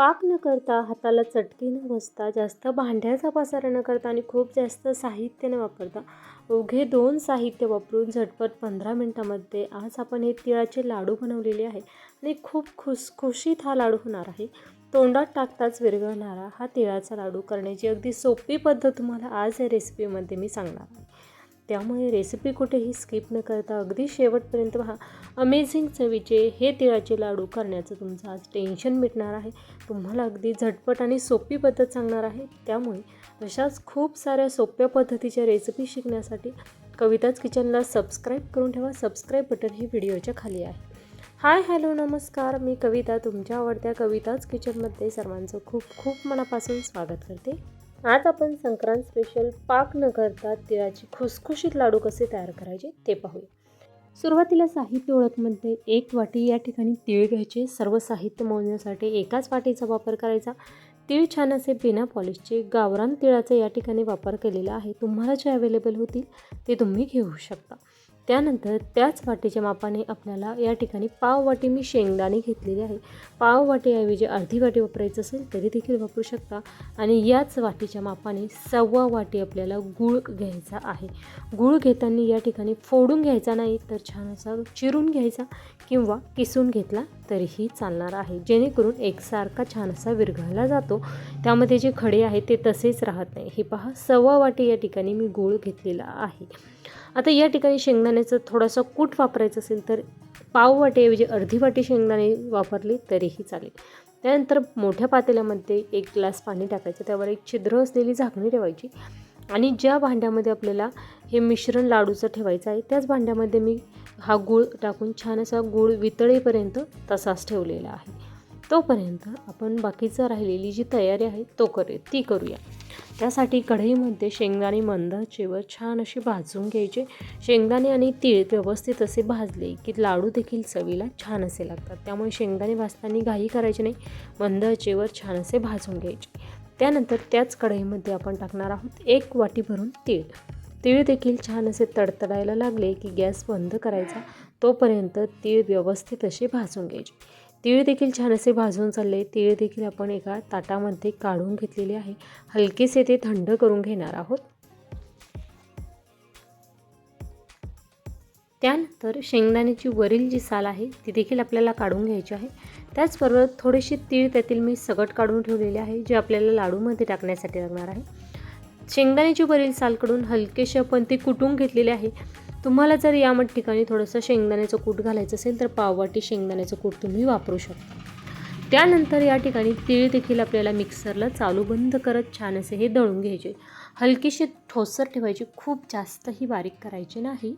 पाक न करता हाताला चटके न बसता जास्त भांड्याचा पसारा न करता आणि खूप जास्त साहित्य न वापरता उघे दोन साहित्य वापरून झटपट पंधरा मिनटामध्ये आज आपण हे तिळाचे लाडू बनवलेले आहे आणि खूप खुसखुशीत हा लाडू होणार आहे. तोंडात टाकताच विरघळणारा हा तिळाचा लाडू करण्याची अगदी सोपी पद्धत तुम्हाला आज या रेसिपीमध्ये मी सांगणार आहे. त्यामुळे रेसिपी कुठेही स्किप न करता अगदी शेवटपर्यंत पहा. अमेझिंग चवीचे हे तिळाचे लाडू करण्याचं तुमचं आज टेन्शन मिटणार आहे. तुम्हाला अगदी झटपट आणि सोपी पद्धत सांगणार आहे. त्यामुळे अशाच खूप साऱ्या सोप्या पद्धतीच्या रेसिपी शिकण्यासाठी कविताच किचनला सबस्क्राईब करून ठेवा. सबस्क्राईब बटन ही व्हिडिओच्या खाली आहे. हाय हॅलो नमस्कार. मी कविता तुमच्या आवडत्या कविताच किचनमध्ये सर्वांचं खूप खूप मनापासून स्वागत करते. आज आपण संक्रांत स्पेशल पाक न करता तिळाची खुसखुशीत लाडू कसे तयार करायचे ते पाहूया. सुरुवातीला साहित्य ओळखमध्ये एक वाटी या ठिकाणी तीळ घ्यायचे. सर्व साहित्य मोजण्यासाठी एकाच वाटीचा वापर करायचा. तीळ छान असे बिना पॉलिशचे गावरान तिळाचा या ठिकाणी वापर केलेला आहे. तुम्हाला जे अवेलेबल होतील ते तुम्ही घेऊ शकता. त्यानंतर त्याच वाटीच्या मापाने आपल्याला या ठिकाणी पाव वाटी मी शेंगदाणे घेतलेली आहे. पाव वाटीऐवजी अर्धी वाटी वापरायचं असेल तरी देखील वापरू शकता. आणि याच वाटीच्या मापाने सव्वा वाटी आपल्याला गूळ घ्यायचा आहे. गूळ घेताना या ठिकाणी फोडून घ्यायचा नाही तर छान असा चिरून घ्यायचा किंवा किसून घेतला तरीही चालणार आहे. जेणेकरून एकसारखा छान असा विरघळला जातो. त्यामध्ये जे खडे आहेत ते तसेच राहत नाही. हे पहा सव्वा वाटी या ठिकाणी मी गूळ घेतलेला आहे. आता या ठिकाणी शेंगदाण्याचं थोडासा कूट वापरायचं असेल तर पाव वाटीऐवजी अर्धी वाटी शेंगदाणे वापरले तरीही चालेल. त्यानंतर मोठ्या पातेल्यामध्ये एक ग्लास पाणी टाकायचं त्यावर एक छिद्र असलेली झाकणी ठेवायची आणि ज्या भांड्यामध्ये आपल्याला हे मिश्रण लाडूचं ठेवायचं आहे त्याच भांड्यामध्ये मी हा गूळ टाकून छान असा गूळ वितळेपर्यंत तसाच ठेवलेला आहे. तोपर्यंत आपण बाकीचं राहिलेली जी तयारी आहे तो करूया ती करूया. त्यासाठी कढईमध्ये शेंगदाणे मंदळचेवर छान असे भाजून घ्यायचे. शेंगदाणे आणि तीळ व्यवस्थित असे भाजले की लाडू देखील चवीला छान असे लागतात. त्यामुळे शेंगदाणे भाजताना घाई करायची नाही. मंदळचेवर छान असे भाजून घ्यायचे. त्यानंतर त्याच कढईमध्ये आपण टाकणार आहोत एक वाटी भरून तीळ. तीळ देखील छान असे तडतडायला लागले की गॅस बंद करायचा. तोपर्यंत तीळ व्यवस्थित असे भाजून घ्यायचे. तीळ देखील छान असे भाजून चालले. तीळ देखील आपण एका ताटामध्ये काढून घेतलेले आहे. हलकेसे ते थंड करून घेणार आहोत. त्यानंतर शेंगदाण्याची वरील जी साल आहे ती देखील आपल्याला काढून घ्यायची आहे. त्याचबरोबर थोडेसे तीळ त्यातील मी सगट काढून ठेवलेले आहे जे आपल्याला लाडूमध्ये टाकण्यासाठी लागणार आहे. शेंगदाण्याची वरील सालकडून काढून हलकेसे आपण ते कुटून घेतलेले आहे. तुम्हाला जर या ठिकाणी थोडंसं शेंगदाण्याचं कूट घालायचं असेल तर पाववाटी शेंगदाण्याचं कूट तुम्ही वापरू शकता. त्यानंतर या ठिकाणी तीळ देखील आपल्याला मिक्सरला चालू बंद करत छान असे हे दळून घ्यायचे. हलकीशी ठोसर ठेवायची खूप जास्तही बारीक करायची नाही.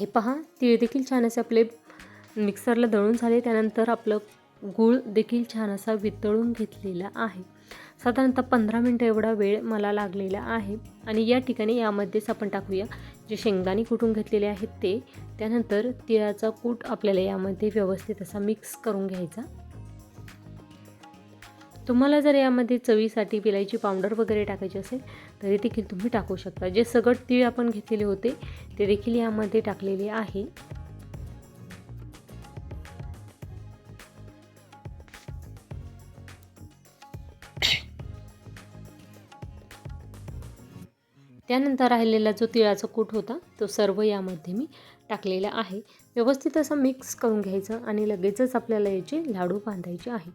हे पहा तीळ देखील छान असे आपले मिक्सरला दळून झाले. त्यानंतर आपलं गूळ देखील छान असा वितळून घेतलेला आहे. साधारणतः पंधरा मिनटं एवढा वेळ मला लागलेला आहे. आणि या ठिकाणी यामध्येच आपण टाकूया जे शेंगदाणे कुटून घेतलेले आहेत ते. त्यानंतर तिळाचा कूट आपल्याला यामध्ये व्यवस्थित असा मिक्स करून घ्यायचा. तुम्हाला जर यामध्ये चवीसाठी विलायची पावडर वगैरे टाकायची असेल तरी देखील तुम्ही टाकू शकता. जे सगळं तीळ आपण घेतलेले होते ते देखील यामध्ये टाकलेले आहे. त्यानंतर राहिलेला जो तिळाचा कूट होता तो सर्व यामध्ये मी टाकलेला आहे. व्यवस्थित असं मिक्स करून घ्यायचं आणि लगेचच आपल्याला याचे लाडू बांधायचे आहे.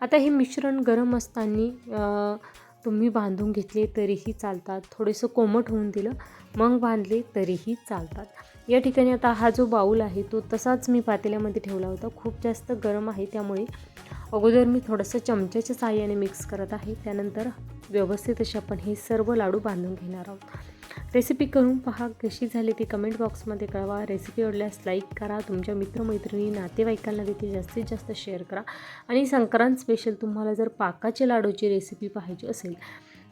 आता हे मिश्रण गरम असताना तुम्ही बांधून घेतले तरीही चालतात. थोडेसं कोमट होऊन दिलं मग बांधले तरीही चालतात. या ठिकाणी आता हा जो बाऊल आहे तो तसाच मी पातेल्यामध्ये ठेवला होता. खूप जास्त गरम आहे त्यामुळे अगोदर मी थोडंसं चमच्याच्या साह्याने मिक्स करत आहे. त्यानंतर व्यवस्थित असे आपण हे सर्व लाडू बांधून घेणार आहोत. रेसिपी करून पहा कशी झाली ती कमेंट बॉक्समध्ये कळवा. रेसिपी आवडल्यास लाईक करा. तुमच्या मित्रमैत्रिणी नातेवाईकांना देखील जास्तीत जास्त शेअर करा. आणि संक्रांत स्पेशल तुम्हाला जर पाकाचे लाडूची रेसिपी पाहिजे असेल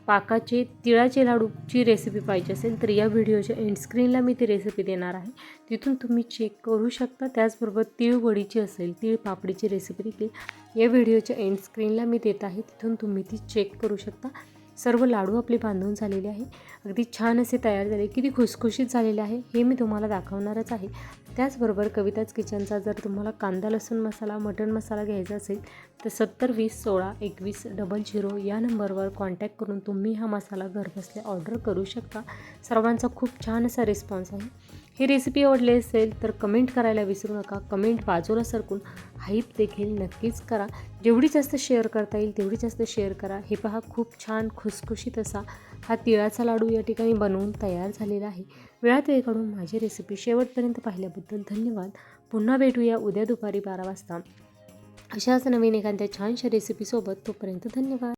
पाकाचे तिळाचे लाडूची रेसिपी पाहिजे असेल तर या व्हिडिओच्या एंड स्क्रीनला मी ती रेसिपी देणार आहे. तिथून तुम्ही चेक करू शकता. त्याचबरोबर तिळवडीची असेल तीळ पापडीची रेसिपी देखील या व्हिडिओच्या एंड स्क्रीनला मी देत आहे. तिथून तुम्ही ती चेक करू शकता. सर्व लाडू आपले बांधून झालेले आहे. अगदी छान असे तयार झाले किती खुसखुशीत झालेले आहे. हे मी तुम्हाला दाखवणारच आहे. त्याचबरोबर कविताच किचनचा जर तुम्हाला कांदा लसूण मसाला मटण मसाला घ्यायचा असेल तर सत्तर वीस सोळा एकवीस डबल झिरो या नंबरवर कॉन्टॅक्ट करून तुम्ही हा मसाला घरबसल्या ऑर्डर करू शकता. सर्वांचा खूप छान असा रिस्पॉन्स आहे. ही रेसिपी आवडली असेल तर कमेंट करायला विसरू नका. कमेंट बाजूला सरकून हाईप देखील नक्कीच करा. जेवढी जास्त शेअर करता येईल तेवढी जास्त शेअर करा. हे पहा खूप छान खुसखुशीत असा हा तिळाचा लाडू या ठिकाणी बनवून तयार झालेला आहे. वेळात वेळ काढून माझी रेसिपी शेवटपर्यंत पाहिल्याबद्दल धन्यवाद. पुन्हा भेटूया उद्या दुपारी बारा वाजता. अशाच नवीन एखाद्या छानशा रेसिपीसोबत तोपर्यंत धन्यवाद.